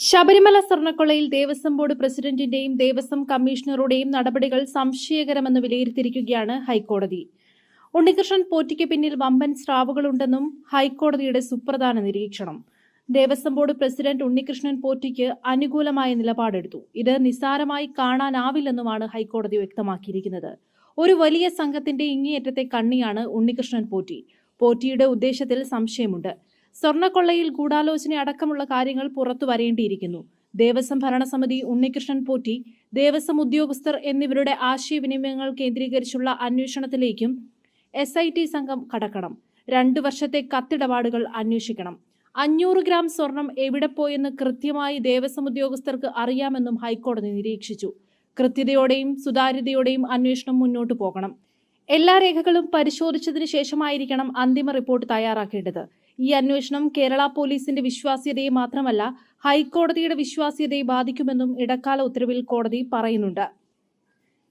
ശബരിമല സ്വർണക്കൊള്ളയിൽ ദേവസ്വം ബോർഡ് പ്രസിഡന്റിന്റെയും ദേവസ്വം കമ്മീഷണറുടെയും നടപടികൾ സംശയകരമെന്ന് വിലയിരുത്തിയിരിക്കുകയാണ് ഹൈക്കോടതി. ഉണ്ണികൃഷ്ണൻ പോറ്റിക്ക് പിന്നിൽ വമ്പൻ സ്രാവുകളുണ്ടെന്നും ഹൈക്കോടതിയുടെ സുപ്രധാന നിരീക്ഷണം. ദേവസ്വം ബോർഡ് പ്രസിഡന്റ് ഉണ്ണികൃഷ്ണൻ പോറ്റിക്ക് അനുകൂലമായ നിലപാടെടുത്തു. ഇത് നിസ്സാരമായി കാണാനാവില്ലെന്നുമാണ് ഹൈക്കോടതി വ്യക്തമാക്കിയിരിക്കുന്നത്. ഒരു വലിയ സംഘത്തിന്റെ ഇങ്ങേയറ്റത്തെ കണ്ണിയാണ് ഉണ്ണികൃഷ്ണൻ പോറ്റി. പോറ്റിയുടെ ഉദ്ദേശത്തിൽ സംശയമുണ്ട്. സ്വർണക്കൊള്ളയിൽ ഗൂഢാലോചന അടക്കമുള്ള കാര്യങ്ങൾ പുറത്തു വരേണ്ടിയിരിക്കുന്നു. ദേവസ്വം ഭരണസമിതി ഉണ്ണികൃഷ്ണൻ പോറ്റി ദേവസ്വം ഉദ്യോഗസ്ഥർ എന്നിവരുടെ ആശയവിനിമയങ്ങൾ കേന്ദ്രീകരിച്ചുള്ള അന്വേഷണത്തിലേക്കും എസ് ഐ ടി സംഘം കടക്കണം. രണ്ടു വർഷത്തെ കത്തിടപാടുകൾ അന്വേഷിക്കണം. അഞ്ഞൂറ് ഗ്രാം സ്വർണം എവിടെ പോയെന്ന് കൃത്യമായി ദേവസ്വം ഉദ്യോഗസ്ഥർക്ക് അറിയാമെന്നും ഹൈക്കോടതി നിരീക്ഷിച്ചു. കൃത്യതയോടെയും സുതാര്യതയോടെയും അന്വേഷണം മുന്നോട്ടു പോകണം. എല്ലാ രേഖകളും പരിശോധിച്ചതിന് ശേഷമായിരിക്കണം അന്തിമ റിപ്പോർട്ട് തയ്യാറാക്കേണ്ടത്. ഈ അന്വേഷണം കേരള പോലീസിന്റെ വിശ്വാസ്യതയെ മാത്രമല്ല ഹൈക്കോടതിയുടെ വിശ്വാസ്യതയെ ബാധിക്കുമെന്നും ഇടക്കാല ഉത്തരവിൽ കോടതി പറയുന്നുണ്ട്.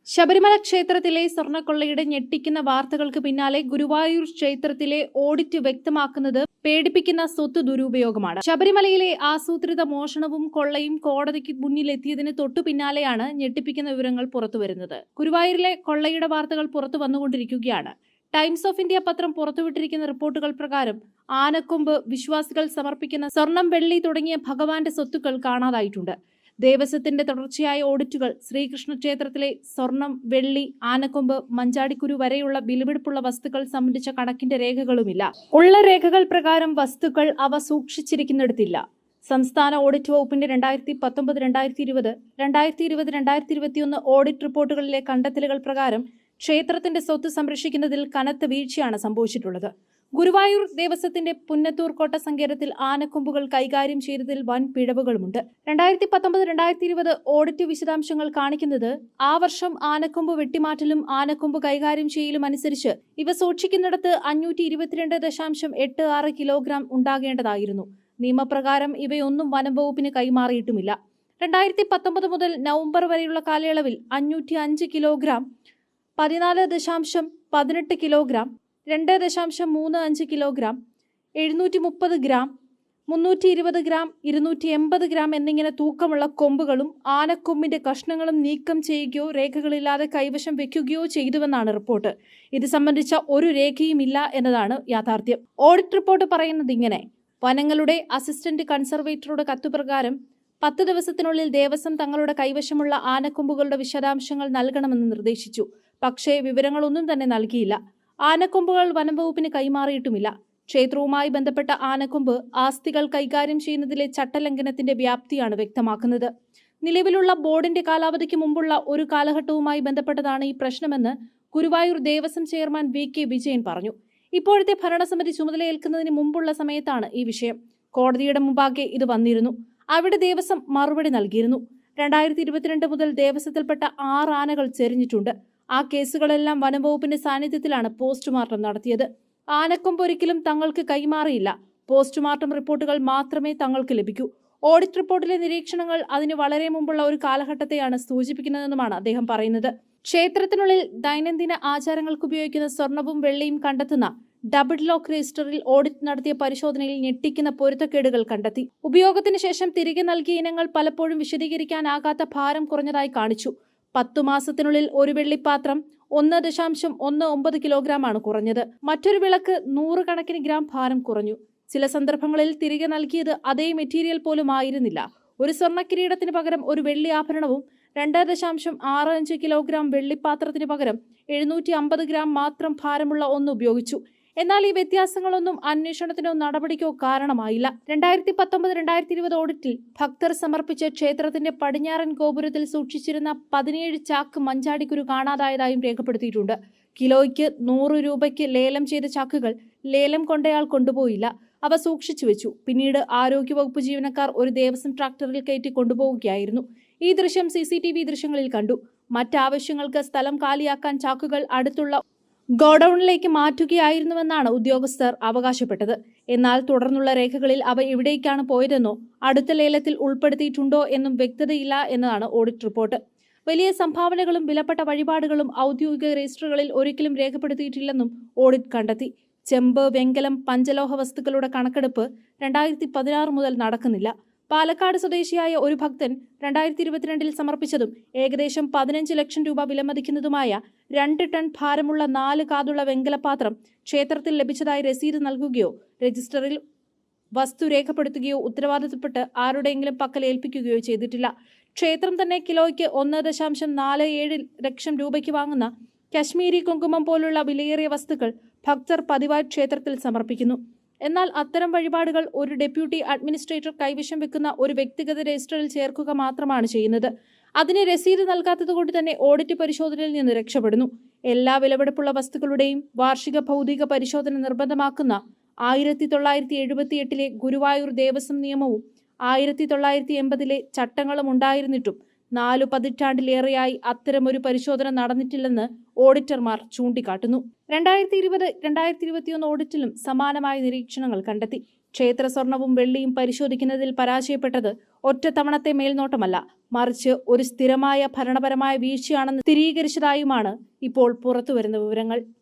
ശബരിമല ക്ഷേത്രത്തിലെ സ്വർണക്കൊള്ളയുടെ ഞെട്ടിക്കുന്ന വാർത്തകൾക്ക് പിന്നാലെ ഗുരുവായൂർ ക്ഷേത്രത്തിലെ ഓഡിറ്റ് വ്യക്തമാക്കുന്നത് പേടിപ്പിക്കുന്ന സ്വത്ത് ദുരുപയോഗമാണ്. ശബരിമലയിലെ ആസൂത്രിത മോഷണവും കൊള്ളയും കോടതിക്ക് മുന്നിലെത്തിയതിന് തൊട്ടു പിന്നാലെയാണ് ഞെട്ടിപ്പിക്കുന്ന വിവരങ്ങൾ പുറത്തുവരുന്നത്. ഗുരുവായൂരിലെ കൊള്ളയുടെ വാർത്തകൾ പുറത്തു വന്നുകൊണ്ടിരിക്കുകയാണ് ടൈംസ് ഓഫ് ഇന്ത്യ പത്രം പുറത്തുവിട്ടിരിക്കുന്ന റിപ്പോർട്ടുകൾ പ്രകാരം ആനക്കൊമ്പ് വിശ്വാസികൾ സമർപ്പിക്കുന്ന സ്വർണം വെള്ളി തുടങ്ങിയ ഭഗവാന്റെ സ്വത്തുക്കൾ കാണാതായിട്ടുണ്ട്. ദേവസ്വത്തിന്റെ തുടർച്ചയായ ഓഡിറ്റുകൾ ശ്രീകൃഷ്ണ ക്ഷേത്രത്തിലെ സ്വർണം വെള്ളി ആനക്കൊമ്പ് മഞ്ചാടിക്കുരു വരെയുള്ള വിലപിടിപ്പുള്ള വസ്തുക്കൾ സംബന്ധിച്ച കണക്കിന്റെ രേഖകളുമില്ല. ഉള്ള രേഖകൾ പ്രകാരം വസ്തുക്കൾ അവ സൂക്ഷിച്ചിരിക്കുന്നിടത്തില്ല. സംസ്ഥാന ഓഡിറ്റ് വകുപ്പിന്റെ രണ്ടായിരത്തി പത്തൊമ്പത് രണ്ടായിരത്തി ഇരുപത് രണ്ടായിരത്തി ഇരുപത് രണ്ടായിരത്തി ഇരുപത്തിയൊന്ന് ഓഡിറ്റ് റിപ്പോർട്ടുകളിലെ കണ്ടെത്തലുകൾ പ്രകാരം ക്ഷേത്രത്തിന്റെ സ്വത്ത് സംരക്ഷിക്കുന്നതിൽ കനത്ത വീഴ്ചയാണ് സംഭവിച്ചിട്ടുള്ളത്. ഗുരുവായൂർ ദേവസ്വത്തിന്റെ പുന്നത്തൂർ കോട്ട സങ്കേതത്തിൽ ആനക്കൊമ്പുകൾ കൈകാര്യം ചെയ്തതിൽ വൻ പിഴവുകളുമുണ്ട്. രണ്ടായിരത്തി പത്തൊമ്പത് രണ്ടായിരത്തി ഇരുപത് ഓഡിറ്റ് വിശദാംശങ്ങൾ കാണിക്കുന്നത് ആ വർഷം ആനക്കൊമ്പ് വെട്ടിമാറ്റലും ആനക്കൊമ്പ് കൈകാര്യം ചെയ്യലും അനുസരിച്ച് ഇവ സൂക്ഷിക്കുന്നിടത്ത് അഞ്ഞൂറ്റി ഇരുപത്തിരണ്ട് ദശാംശം എട്ട് ആറ് കിലോഗ്രാം ഉണ്ടാകേണ്ടതായിരുന്നു. നിയമപ്രകാരം ഇവയൊന്നും വനം വകുപ്പിന് കൈമാറിയിട്ടുമില്ല. രണ്ടായിരത്തി പത്തൊമ്പത് മുതൽ നവംബർ വരെയുള്ള കാലയളവിൽ അഞ്ഞൂറ്റി അഞ്ച് കിലോഗ്രാം പതിനാല് ദശാംശം പതിനെട്ട് കിലോഗ്രാം രണ്ട് ദശാംശം മൂന്ന് അഞ്ച് കിലോഗ്രാം എഴുന്നൂറ്റി മുപ്പത് ഗ്രാം മുന്നൂറ്റി ഇരുപത് ഗ്രാം ഇരുന്നൂറ്റി എൺപത് ഗ്രാം എന്നിങ്ങനെ തൂക്കമുള്ള കൊമ്പുകളും ആനക്കൊമ്പിന്റെ കഷ്ണങ്ങളും നീക്കം ചെയ്യുകയോ രേഖകളില്ലാതെ കൈവശം വെക്കുകയോ ചെയ്തുവെന്നാണ് റിപ്പോർട്ട്. ഇത് സംബന്ധിച്ച ഒരു രേഖയും ഇല്ല എന്നതാണ് യാഥാർത്ഥ്യം. ഓഡിറ്റ് റിപ്പോർട്ട് പറയുന്നത് ഇങ്ങനെ. വനങ്ങളുടെ അസിസ്റ്റന്റ് കൺസർവേറ്ററുടെ കത്തുപ്രകാരം പത്ത് ദിവസത്തിനുള്ളിൽ ദേവസ്വം തങ്ങളുടെ കൈവശമുള്ള ആനക്കൊമ്പുകളുടെ വിശദാംശങ്ങൾ നൽകണമെന്ന് നിർദ്ദേശിച്ചു. പക്ഷേ വിവരങ്ങളൊന്നും തന്നെ നൽകിയില്ല. ആനക്കൊമ്പുകൾ വനംവകുപ്പിന് കൈമാറിയിട്ടുമില്ല. ക്ഷേത്രവുമായി ബന്ധപ്പെട്ട ആനക്കൊമ്പ് ആസ്തികൾ കൈകാര്യം ചെയ്യുന്നതിലെ ചട്ടലംഘനത്തിന്റെ വ്യാപ്തിയാണ് വ്യക്തമാക്കുന്നത്. നിലവിലുള്ള ബോർഡിന്റെ കാലാവധിക്ക് മുമ്പുള്ള ഒരു കാലഘട്ടവുമായി ബന്ധപ്പെട്ടതാണ് ഈ പ്രശ്നമെന്ന് Guruvayur Devaswom chairman V K Vijayan പറഞ്ഞു. ഇപ്പോഴത്തെ ഭരണസമിതി ചുമതലയേൽക്കുന്നതിന് മുമ്പുള്ള സമയത്താണ് ഈ വിഷയം. കോടതിയുടെ മുമ്പാകെ ഇത് വന്നിരുന്നു. അവിടെ ദേവസ്വം മറുപടി നൽകിയിരുന്നു. രണ്ടായിരത്തി ഇരുപത്തിരണ്ട് മുതൽ ദേവസ്വത്തിൽപ്പെട്ട ആറ് ആനകൾ ചെരിഞ്ഞിട്ടുണ്ട്. ആ കേസുകളെല്ലാം വനംവകുപ്പിന്റെ സാന്നിധ്യത്തിലാണ് പോസ്റ്റ്മോർട്ടം നടത്തിയത്. ആനക്കൊമ്പ് ഒരിക്കലും തങ്ങൾക്ക് കൈമാറിയില്ല. പോസ്റ്റ്മോർട്ടം റിപ്പോർട്ടുകൾ മാത്രമേ തങ്ങൾക്ക് ലഭിക്കൂ. ഓഡിറ്റ് റിപ്പോർട്ടിലെ നിരീക്ഷണങ്ങൾ അതിന് വളരെ മുമ്പുള്ള ഒരു കാലഘട്ടത്തെയാണ് സൂചിപ്പിക്കുന്നതെന്നുമാണ് അദ്ദേഹം പറയുന്നത്. ക്ഷേത്രത്തിനുള്ളിൽ ദൈനംദിന ആചാരങ്ങൾക്ക് ഉപയോഗിക്കുന്ന സ്വർണവും വെള്ളിയും കണ്ടെത്തുന്ന ഡബിൾ ലോക്ക് രജിസ്റ്ററിൽ ഓഡിറ്റ് നടത്തിയ പരിശോധനയിൽ ഞെട്ടിക്കുന്ന പൊരുത്തക്കേടുകൾ കണ്ടെത്തി. ഉപയോഗത്തിന് ശേഷം തിരികെ നൽകിയ ഇനങ്ങൾ പലപ്പോഴും വിശദീകരിക്കാനാകാത്ത ഭാരം കുറഞ്ഞതായി കാണിച്ചു. പത്തു മാസത്തിനുള്ളിൽ ഒരു വെള്ളിപ്പാത്രം ഒന്ന് ദശാംശം ഒന്ന് ഒമ്പത് കിലോഗ്രാമാണ് കുറഞ്ഞത്. മറ്റൊരു വിളക്ക് നൂറുകണക്കിന് ഗ്രാം ഭാരം കുറഞ്ഞു. ചില സന്ദർഭങ്ങളിൽ തിരികെ നൽകിയത് അതേ മെറ്റീരിയൽ പോലും ആയിരുന്നില്ല. ഒരു സ്വർണ കിരീടത്തിന് പകരം ഒരു വെള്ളി ആഭരണവും രണ്ട് ദശാംശം ആറ് അഞ്ച് കിലോഗ്രാം വെള്ളിപ്പാത്രത്തിന് പകരം എഴുന്നൂറ്റി അമ്പത് ഗ്രാം മാത്രം ഭാരമുള്ള ഒന്ന് ഉപയോഗിച്ചു. എന്നാൽ ഈ വ്യത്യാസങ്ങളൊന്നും അന്വേഷണത്തിനോ നടപടിക്കോ കാരണമായില്ല. രണ്ടായിരത്തി പത്തൊമ്പത് രണ്ടായിരത്തി ഇരുപത് ഓഡിറ്റിൽ ഭക്തർ സമർപ്പിച്ച ക്ഷേത്രത്തിന്റെ പടിഞ്ഞാറൻ ഗോപുരത്തിൽ സൂക്ഷിച്ചിരുന്ന പതിനേഴ് ചാക്ക് മഞ്ചാടിക്കുരു കാണാതായതായും രേഖപ്പെടുത്തിയിട്ടുണ്ട്. കിലോയ്ക്ക് നൂറ് രൂപയ്ക്ക് ലേലം ചെയ്ത ചാക്കുകൾ ലേലം കൊണ്ടയാൾ കൊണ്ടുപോയില്ല. അവ സൂക്ഷിച്ചു വെച്ചു. പിന്നീട് ആരോഗ്യവകുപ്പ് ജീവനക്കാർ ഒരു ദേവസ്വം ട്രാക്ടറിൽ കയറ്റി കൊണ്ടുപോവുകയായിരുന്നു. ഈ ദൃശ്യം സി ദൃശ്യങ്ങളിൽ കണ്ടു. മറ്റാവശ്യങ്ങൾക്ക് സ്ഥലം കാലിയാക്കാൻ ചാക്കുകൾ അടുത്തുള്ള ഗോഡൌണിലേക്ക് മാറ്റുകയായിരുന്നുവെന്നാണ് ഉദ്യോഗസ്ഥർ അവകാശപ്പെട്ടത്. എന്നാൽ തുടർന്നുള്ള രേഖകളിൽ അവ എവിടേക്കാണ് പോയതെന്നോ അടുത്ത ലേലത്തിൽ ഉൾപ്പെടുത്തിയിട്ടുണ്ടോ എന്നും വ്യക്തതയില്ല എന്നതാണ് ഓഡിറ്റ് റിപ്പോർട്ട്. വലിയ സംഭാവനകളും വിലപ്പെട്ട വഴിപാടുകളും ഔദ്യോഗിക രജിസ്റ്ററുകളിൽ ഒരിക്കലും രേഖപ്പെടുത്തിയിട്ടില്ലെന്നും ഓഡിറ്റ് കണ്ടെത്തി. ചെമ്പ് വെങ്കലം പഞ്ചലോഹ വസ്തുക്കളുടെ കണക്കെടുപ്പ് രണ്ടായിരത്തി പതിനാറ് മുതൽ നടക്കുന്നില്ല. പാലക്കാട് സ്വദേശിയായ ഒരു ഭക്തൻ രണ്ടായിരത്തി ഇരുപത്തിരണ്ടിൽ സമർപ്പിച്ചതും ഏകദേശം പതിനഞ്ച് ലക്ഷം രൂപ വിലമതിക്കുന്നതുമായ രണ്ട് ടൺ ഭാരമുള്ള നാല് കാതുള്ള വെങ്കലപാത്രം ക്ഷേത്രത്തിൽ ലഭിച്ചതായി രസീത് നൽകുകയോ രജിസ്റ്ററിൽ വസ്തു രേഖപ്പെടുത്തുകയോ ഉത്തരവാദിത്തപ്പെട്ട് ആരുടെയെങ്കിലും പക്കൽ ഏൽപ്പിക്കുകയോ ചെയ്തിട്ടില്ല. ക്ഷേത്രം തന്നെ കിലോയ്ക്ക് ഒന്ന് ദശാംശം നാല് ഏഴ് ലക്ഷം രൂപയ്ക്ക് വാങ്ങുന്ന കശ്മീരി കുങ്കുമം പോലുള്ള വിലയേറിയ വസ്തുക്കൾ ഭക്തർ പതിവായി ക്ഷേത്രത്തിൽ സമർപ്പിക്കുന്നു. എന്നാൽ അത്തരം വഴിപാടുകൾ ഒരു ഡെപ്യൂട്ടി അഡ്മിനിസ്ട്രേറ്റർ കൈവശം വെക്കുന്ന ഒരു വ്യക്തിഗത രജിസ്റ്ററിൽ ചേർക്കുക മാത്രമാണ് ചെയ്യുന്നത്. അതിന് രസീത് നൽകാത്തതുകൊണ്ട് തന്നെ ഓഡിറ്റ് പരിശോധനയിൽ നിന്ന് രക്ഷപ്പെടുന്നു. എല്ലാ വിലപിടിപ്പുള്ള വസ്തുക്കളുടെയും വാർഷിക ഭൗതിക പരിശോധന നിർബന്ധമാക്കുന്ന ആയിരത്തി തൊള്ളായിരത്തി എഴുപത്തിയെട്ടിലെ ഗുരുവായൂർ ദേവസ്വം നിയമവും ആയിരത്തി തൊള്ളായിരത്തി എൺപതിലെ ചട്ടങ്ങളും ഉണ്ടായിരുന്നിട്ടും നാലു പതിറ്റാണ്ടിലേറെയായി അത്തരമൊരു പരിശോധന നടന്നിട്ടില്ലെന്ന് ഓഡിറ്റർമാർ ചൂണ്ടിക്കാട്ടുന്നു. രണ്ടായിരത്തി ഇരുപത് രണ്ടായിരത്തി ഇരുപത്തിയൊന്ന് ഓഡിറ്റിലും സമാനമായ നിരീക്ഷണങ്ങൾ കണ്ടെത്തി. ക്ഷേത്ര സ്വർണവും വെള്ളിയും പരിശോധിക്കുന്നതിൽ പരാജയപ്പെട്ടത് ഒറ്റത്തവണത്തെ മേൽനോട്ടമല്ല മറിച്ച് ഒരു സ്ഥിരമായ ഭരണപരമായ വീഴ്ചയാണെന്ന് സ്ഥിരീകരിച്ചതായുമാണ് ഇപ്പോൾ പുറത്തുവരുന്ന വിവരങ്ങൾ.